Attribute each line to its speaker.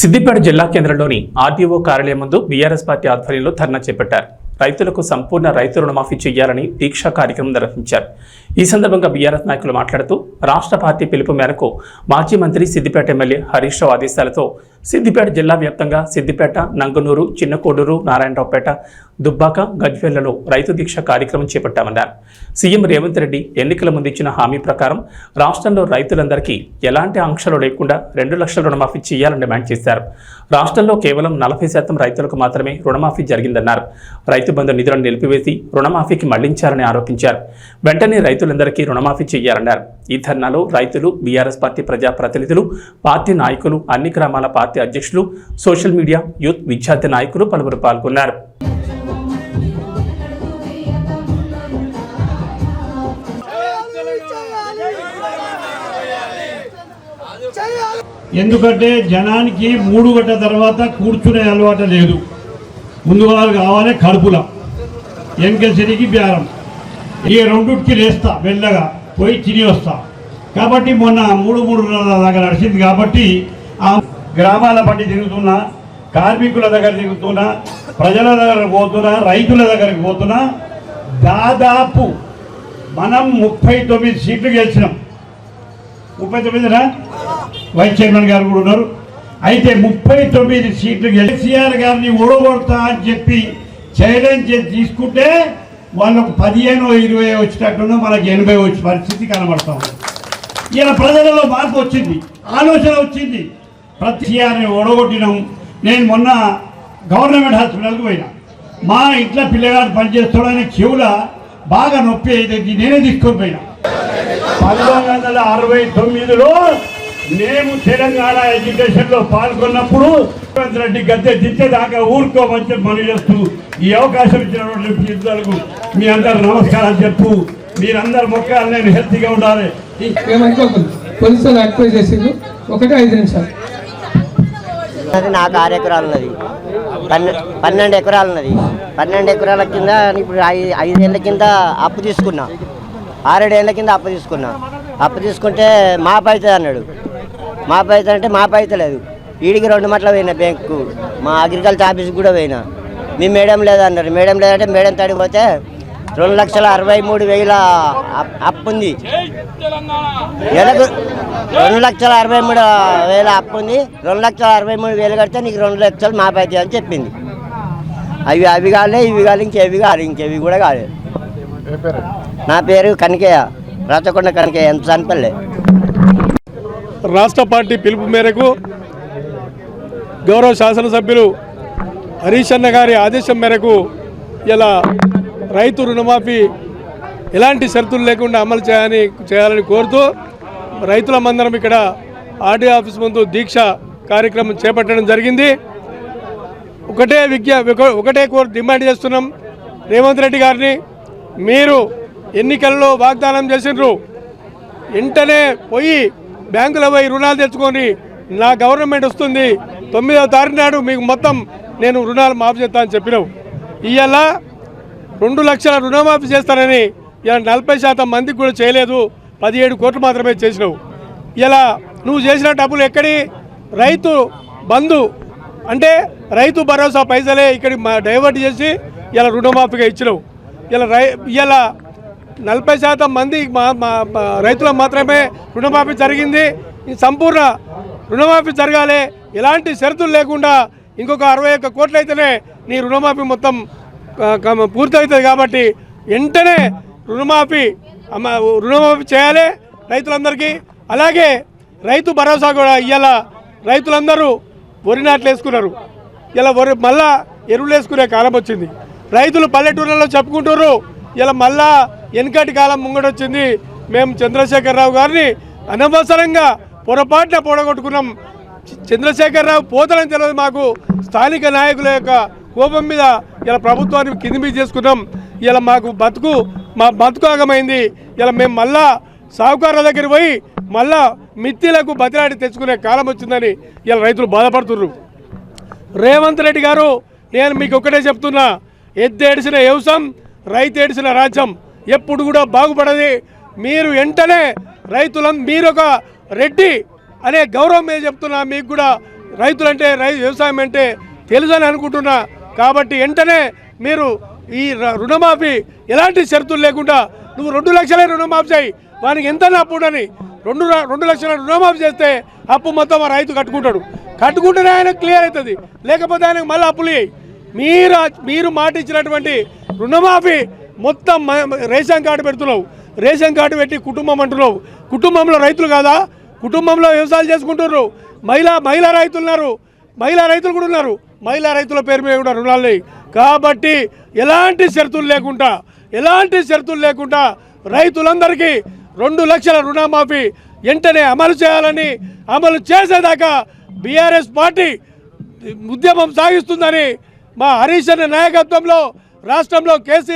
Speaker 1: సిద్దిపేట జిల్లా కేంద్రంలోని ఆర్డీఓ కార్యాలయం ముందు బీఆర్ఎస్ పార్టీ ఆధ్వర్యంలో ధర్నా చేపట్టారు. రైతులకు సంపూర్ణ రైతు రుణమాఫీ చేయాలని దీక్షా కార్యక్రమం నిర్వహించారు. ఈ సందర్భంగా బీఆర్ఎస్ నాయకులు మాట్లాడుతూ రాష్ట్ర పార్టీ పిలుపు మేరకు మాజీ మంత్రి సిద్దిపేట ఎమ్మెల్యే హరీష్ రావు ఆదేశాలతో సిద్దిపేట జిల్లా వ్యాప్తంగా సిద్దిపేట నంగనూరు చిన్నకోడూరు నారాయణరావుపేట దుబ్బాక గజ్వేళ్ళలో రైతు దీక్ష కార్యక్రమం చేపట్టామన్నారు. సీఎం రేవంత్ రెడ్డి ఎన్నికల ముందు ఇచ్చిన హామీ ప్రకారం రాష్ట్రంలో రైతులందరికీ ఎలాంటి ఆంక్షలు లేకుండా రెండు లక్షల రుణమాఫీ చేయాలని డిమాండ్ చేశారు. రాష్ట్రంలో కేవలం నలభై శాతం రైతులకు మాత్రమే రుణమాఫీ జరిగిందన్నారు. రైతు బంధు నిధులను నిలిపివేసి రుణమాఫీకి మళ్ళించారని ఆరోపించారు. వెంటనే రైతులందరికీ రుణమాఫీ చేయాలన్నారు. ఈ ధర్నాలో రైతులు బీఆర్ఎస్ పార్టీ ప్రజా ప్రతినిధులు పార్టీ నాయకులు అన్ని గ్రామాల పార్టీ అధ్యక్షులు సోషల్ మీడియా యూత్ విద్యార్థి నాయకులు పలువురు పాల్గొన్నారు.
Speaker 2: ఎందుకంటే జనానికి మూడు గంటల తర్వాత కూర్చునే అలవాటు లేదు. ముందు ముందుగా కావాలి కడుపుల. ఎంకెసరికి బేరం. ఈ రెండుకి లేస్తా వెళ్ళగా పోయి తిని వస్తా. కాబట్టి మొన్న మూడు మూడున్నర దాకా నడిచింది కాబట్టి ఆ గ్రామాల బట్టి తిరుగుతున్నా కార్మికుల దగ్గర తిరుగుతున్నా ప్రజల దగ్గర పోతున్నా రైతుల దగ్గరికి పోతున్నా దాదాపు మనం ముప్పై తొమ్మిది సీట్లు గెలిచినాం. ముప్పై తొమ్మిదినా వైస్ చైర్మన్ గారు కూడా ఉన్నారు. అయితే ముప్పై తొమ్మిది సీట్లు కేసీఆర్ గారిని ఓడగొడతా అని చెప్పి ఛాలెంజ్ తీసుకుంటే వాళ్ళకు పదిహేను ఇరవై వచ్చేటట్టున్నా మనకి ఎనభై వచ్చే పరిస్థితి కనబడతా ఉంది. ఇలా ప్రజలలో మార్పు వచ్చింది ఆలోచన వచ్చింది. ప్రతి సీఆర్ని నేను మొన్న గవర్నమెంట్ హాస్పిటల్కి పోయినా. మా ఇంట్లో పిల్లగాడు పనిచేస్తాడని చెవుల బాగా నొప్పి అయితే నేనే తీసుకొని పోయినా. పంతొమ్మిది వందల అరవై తొమ్మిదిలో మేము తెలంగాణ ఎడ్యుకేషన్లో పాల్గొన్నప్పుడు రేవంత్ రెడ్డి గద్దె దించేదాకా ఊరుకోమని చెప్పి చేస్తూ ఈ అవకాశం ఇచ్చినటువంటి పిల్లలకు మీ అందరు నమస్కారం చెప్పు మీరందరు మొక్కలు నేను హెల్తీగా ఉండాలి.
Speaker 3: మేము పోలీసులు అక్వైజ్ చేసిండు. ఒకటి ఐదు నిమిషాలు.
Speaker 4: అది నాకు ఆరు ఎకరాలు ఉన్నది. పన్నె పన్నెండు ఎకరాలు ఉన్నది. పన్నెండు ఎకరాల కింద ఇప్పుడు ఐదు ఐదేళ్ళ కింద అప్పు తీసుకున్నా. ఆరేడేళ్ళ కింద అప్పు తీసుకున్నా. అప్పు తీసుకుంటే మా అవుతుంది అన్నాడు. మా అవుతుంది అంటే మాపు అవుతలేదు వీడికి రెండు మట్ల పోయినా బ్యాంకు. మా అగ్రికల్చర్ ఆఫీస్కి కూడా పోయినా. మీ మేడం లేదన్నారు మేడం లేదంటే మేడం తడిపోతే రెండు లక్షల అరవై మూడు వేల అప్- అప్పు ఉంది నెలకు రెండు లక్షల అరవై మూడు వేల అప్పు ఉంది రెండు లక్షల అరవై మూడు వేలు కడితే నీకు రెండు లక్షలు మాపైతే అని చెప్పింది. అవి అవి కాలే ఇవి కాదు ఇంకేవి కాదు ఇంకేవి కూడా కాలేదు నా పేరు కనకయ్య. రాచకొండ కనకయ్య ఎంత చనిపల్లె
Speaker 5: రాష్ట్ర పార్టీ పిలుపు మేరకు గౌరవ శాసనసభ్యులు హరీష్ అన్న గారి ఆదేశం మేరకు ఇలా రైతు రుణమాఫీ ఎలాంటి షరతులు లేకుండా అమలు చేయాలని చేయాలని కోరుతూ రైతులమందరం ఇక్కడ ఆర్డీ ఆఫీస్ ముందు దీక్ష కార్యక్రమం చేపట్టడం జరిగింది. ఒకటే విజ్ఞ ఒక- ఒకటే కోరు డిమాండ్ చేస్తున్నాం రేవంత్ రెడ్డి గారిని. మీరు ఎన్నికల్లో వాగ్దానం చేసిండ్రు వెంటనే పోయి బ్యాంకులో పోయి రుణాలు తెచ్చుకొని నా గవర్నమెంట్ వస్తుంది. తొమ్మిదవ తారీఖు నాడు మీకు మొత్తం నేను రుణాలు మాఫీ చేస్తా అని చెప్పినావు. ఇవాళ రెండు లక్షల రుణమాఫీ చేస్తానని ఇలా నలభై శాతం మందికి కూడా చేయలేదు. పదిహేడు కోట్లు మాత్రమే చేసినావు. ఇలా నువ్వు చేసిన డబ్బులు ఎక్కడి? రైతు బంధు అంటే రైతు భరోసా పైసలే ఇక్కడికి డైవర్ట్ చేసి ఇలా రుణమాఫీగా ఇచ్చినావు. ఇలా రై ఇలా నలభై శాతం మంది మా రైతులకు మాత్రమే రుణమాఫీ జరిగింది. సంపూర్ణ రుణమాఫీ జరగాలి. ఎలాంటి షరతులు లేకుండా ఇంకొక అరవై ఒక్క కోట్లు అయితేనే నీ రుణమాఫీ మొత్తం పూర్తవుతుంది కాబట్టి వెంటనే రుణమాఫీ రుణమాఫీ చేయాలి రైతులందరికీ. అలాగే రైతు భరోసా కూడా ఇవాళ రైతులందరూ వరి నాట్లు వేసుకున్నారు. ఇలా వరి మళ్ళా ఎరువులు వేసుకునే కాలం వచ్చింది. రైతులు పల్లెటూళ్ళలో చెప్పుకుంటారు ఇలా మళ్ళా వెనకటి కాలం ముంగడొచ్చింది మేము చంద్రశేఖరరావు గారిని అనవసరంగా పొరపాటున పొడగొట్టుకున్నాం. చంద్రశేఖరరావు పోతలని తెలియదు మాకు. స్థానిక నాయకుల యొక్క కోపం మీద ఇలా ప్రభుత్వాన్ని కింది మీద చేసుకున్నాం ఇలా మాకు బతుకు మా బతుకు ఆగమైంది. ఇలా మేము మళ్ళా సాహుకారుల దగ్గర పోయి మళ్ళా మిత్తిలకు బతిలాడి తెచ్చుకునే కాలం వచ్చిందని ఇలా రైతులు బాధపడుతున్నారు రేవంత్ రెడ్డి గారు నేను మీకు ఒక్కటే చెప్తున్నా ఎద్దేడిసిన వ్యవసాయం రైతు ఏడిసిన రాజ్యం ఎప్పుడు కూడా బాగుపడది. మీరు వెంటనే రైతులను మీరు ఒక రెడ్డి అనే గౌరవం మీద చెప్తున్నా మీకు కూడా రైతులంటే రై వ్యవసాయం అంటే తెలుసని అనుకుంటున్నా. కాబట్టి వెంటనే మీరు ఈ రుణమాఫీ ఎలాంటి షరతులు లేకుండా నువ్వు రెండు లక్షలే రుణమాఫీ చేయి. వానికి ఎంత అప్పుడని రెండు రెండు లక్షల రుణమాఫీ చేస్తే అప్పు మొత్తం ఆ రైతు కట్టుకుంటాడు. కట్టుకుంటేనే ఆయన క్లియర్ అవుతుంది. లేకపోతే ఆయనకు మళ్ళీ అప్పులు మీరు మీరు మాట ఇచ్చినటువంటి రుణమాఫీ మొత్తం రేషన్ కార్డు పెడుతున్నావు. రేషన్ కార్డు పెట్టి కుటుంబం అంటున్నావు. కుటుంబంలో రైతులు కాదా? కుటుంబంలో వ్యవసాయాలు చేసుకుంటున్నారు. మహిళా మహిళా రైతులు ఉన్నారు. మహిళా రైతులు కూడా ఉన్నారు. మహిళా రైతుల పేరు మీద కూడా రుణాలు కాబట్టి ఎలాంటి షరతులు లేకుండా ఎలాంటి షరతులు లేకుండా రైతులందరికీ రెండు లక్షల రుణమాఫీ వెంటనే అమలు చేయాలని అమలు చేసేదాకా బీఆర్ఎస్ పార్టీ ఉద్యమం సాగిస్తుందని మా హరీష్ నాయకత్వంలో రాష్ట్రంలో కేసీ